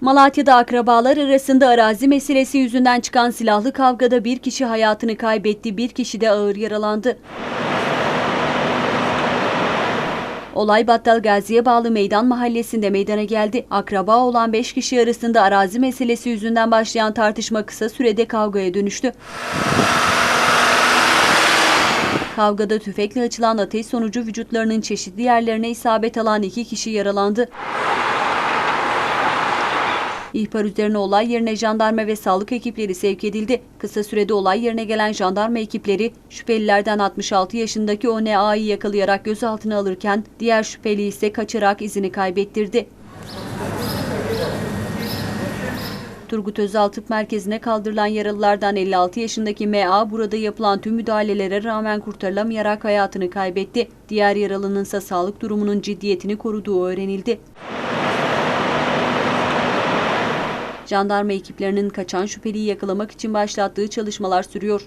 Malatya'da akrabalar arasında arazi meselesi yüzünden çıkan silahlı kavgada bir kişi hayatını kaybetti, bir kişi de ağır yaralandı. Olay Battal Gazi'ye bağlı Meydan Mahallesi'nde meydana geldi. Akraba olan 5 kişi arasında arazi meselesi yüzünden başlayan tartışma kısa sürede kavgaya dönüştü. Kavgada tüfekle açılan ateş sonucu vücutlarının çeşitli yerlerine isabet alan iki kişi yaralandı. İhbar üzerine olay yerine jandarma ve sağlık ekipleri sevk edildi. Kısa sürede olay yerine gelen jandarma ekipleri şüphelilerden 66 yaşındaki ONA'yı yakalayarak gözaltına alırken diğer şüpheli ise kaçarak izini kaybettirdi. Turgut Özal Tıp Merkezi'ne kaldırılan yaralılardan 56 yaşındaki MA burada yapılan tüm müdahalelere rağmen kurtarılamayarak hayatını kaybetti. Diğer yaralının ise sağlık durumunun ciddiyetini koruduğu öğrenildi. Jandarma ekiplerinin kaçan şüpheliyi yakalamak için başlattığı çalışmalar sürüyor.